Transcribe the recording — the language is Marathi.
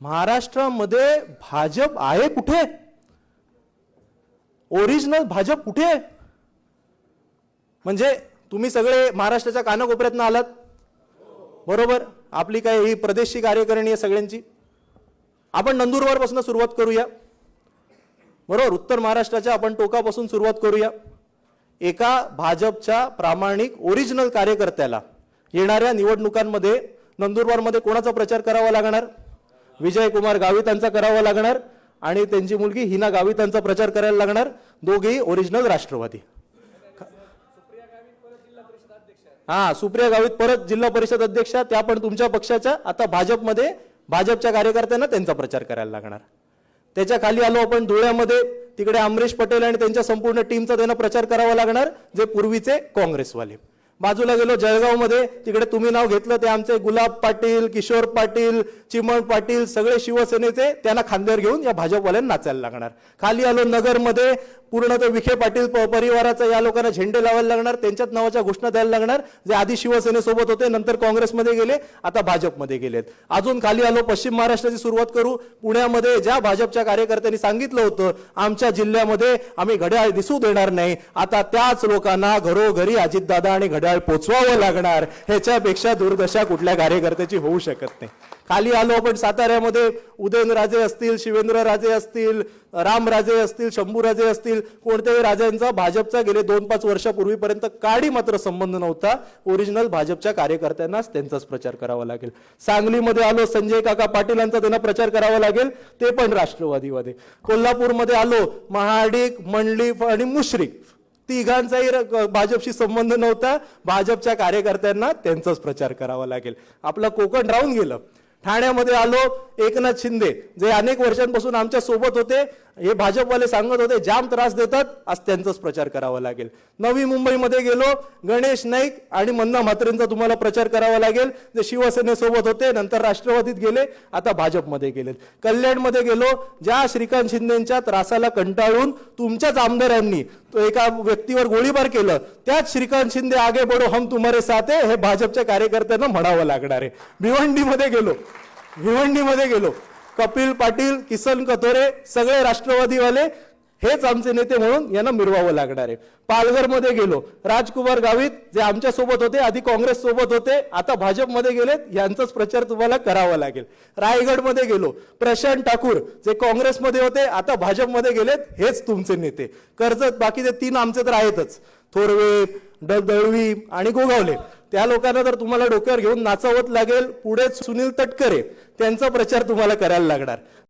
महाराष्ट्रामध्ये भाजप आहे कुठे? ओरिजिनल भाजप कुठे? आहे म्हणजे तुम्ही सगळे महाराष्ट्राच्या कानाकोपऱ्यातनं आलात. बरोबर? आपली काय ही प्रदेशची कार्यकारिणी आहे सगळ्यांची. आपण नंदुरबारपासून सुरुवात करूया. बरोबर? उत्तर महाराष्ट्राच्या आपण टोकापासून सुरुवात करूया. एका भाजपच्या प्रामाणिक ओरिजिनल कार्यकर्त्याला येणाऱ्या निवडणुकांमध्ये नंदुरबारमध्ये कोणाचा प्रचार करावा लागणार? विजयकुमार गावितांचा करावा लागणार आणि त्यांची मुलगी हिना गावितांचा प्रचार करायला लागणार. दोघेही ओरिजिनल राष्ट्रवादी. हा सुप्रिया गावित परत जिल्हा परिषद अध्यक्षा त्या पण तुमच्या पक्षाच्या. आता भाजपमध्ये भाजपच्या कार्यकर्त्यांना त्यांचा प्रचार करायला लागणार. त्याच्याखाली आलो आपण धुळ्यामध्ये. तिकडे अमरीश पटेल आणि त्यांच्या संपूर्ण टीमचा त्यांना प्रचार करावा लागणार जे पूर्वीचे काँग्रेसवाले. बाजूला गेलो जळगावमध्ये तिकडे तुम्ही नाव घेतलं ते आमचे गुलाब पाटील किशोर पाटील चिमण पाटील सगळे शिवसेनेचे त्यांना खांद्यावर घेऊन या भाजपवाल्यांना नाचायला लागणार. खाली आलो नगरमध्ये पूर्ण ते विखे पाटील परिवाराचा या लोकांना झेंडे लावायला लागणार त्यांच्याच नावाच्या घोषणा द्यायला लागणार. जे आधी शिवसेनेसोबत होते नंतर काँग्रेसमध्ये गेले आता भाजपमध्ये गेलेत. अजून खाली आलो पश्चिम महाराष्ट्राची सुरुवात करू. पुण्यामध्ये ज्या भाजपच्या कार्यकर्त्यांनी सांगितलं होतं आमच्या जिल्ह्यामध्ये आम्ही घड्याळ दिसू देणार नाही. आता त्याच लोकांना घरोघरी अजितदादा आणि घड्याळ पोचवावं लागणार ह्याच्यापेक्षा दुर्दशा कुठल्या कार्यकर्त्याची होऊ शकत नाही. खाली आलो आपण साताऱ्यामध्ये उदयनराजे असतील शिवेंद्रराजे असतील रामराजे असतील शंभूराजे असतील कोणत्याही राजांचा भाजपचा गेले दोन पाच वर्षापूर्वीपर्यंत काडी मात्र संबंध नव्हता. ओरिजिनल भाजपच्या कार्यकर्त्यांनाच त्यांचाच प्रचार करावा लागेल. सांगलीमध्ये आलो संजय काका पाटील यांचा त्यांना प्रचार करावा लागेल ते पण राष्ट्रवादीमध्ये कोल्हापूरमध्ये आलो महाडिक मंडलिफ आणि मुश्रीफ. तिघांचाही भाजपशी संबंध नव्हता. भाजपच्या कार्यकर्त्यांना त्यांचाच प्रचार करावा लागेल. आपलं कोकण राहून गेलं. ठाण्यामध्ये आलो एकनाथ शिंदे जे अनेक वर्षांपासून आमच्यासोबत होते हे भाजपवाले सांगत होते जाम त्रास देतात आज त्यांचाच प्रचार करावा लागेल. नवी मुंबईमध्ये गेलो गणेश नाईक आणि मन्ना म्हात्रेंचा तुम्हाला प्रचार करावा लागेल जे शिवसेनेसोबत होते नंतर राष्ट्रवादीत गेले आता भाजपमध्ये गेले. कल्याणमध्ये गेलो ज्या श्रीकांत शिंदेच्या त्रासाला कंटाळून तुमच्याच आमदारांनी तो एका व्यक्तीवर गोळीबार केलं त्याच श्रीकांत शिंदे आगे बडो हम तुम्हारे साथ हे भाजपच्या कार्यकर्त्यांना म्हणावं लागणार आहे. भिवंडीमध्ये गेलो. भिवंडीमध्ये गेलो. कपिल पाटील किसन कथोरे सगळे राष्ट्रवादीवाले हेच आमचे नेते म्हणून यांना मिरवावं लागणार आहे. पालघरमध्ये गेलो. राजकुमार गावित जे आमच्यासोबत होते आधी काँग्रेस सोबत होते आता भाजपमध्ये गेलेत यांचाच प्रचार तुम्हाला करावा लागेल. रायगडमध्ये गेलो. प्रशांत ठाकूर जे काँग्रेसमध्ये होते आता भाजपमध्ये गेलेत हेच तुमचे नेते. कर्जत बाकीचे तीन आमचे तर आहेतच. थोरवे दळवी आणि गोगावले. त्या लोकांना जर तुम्हाला डोक्यावर घेऊन नाचवत लागेल पुढेच सुनील तटकरे त्यांचा प्रचार तुम्हाला करायला लागणार.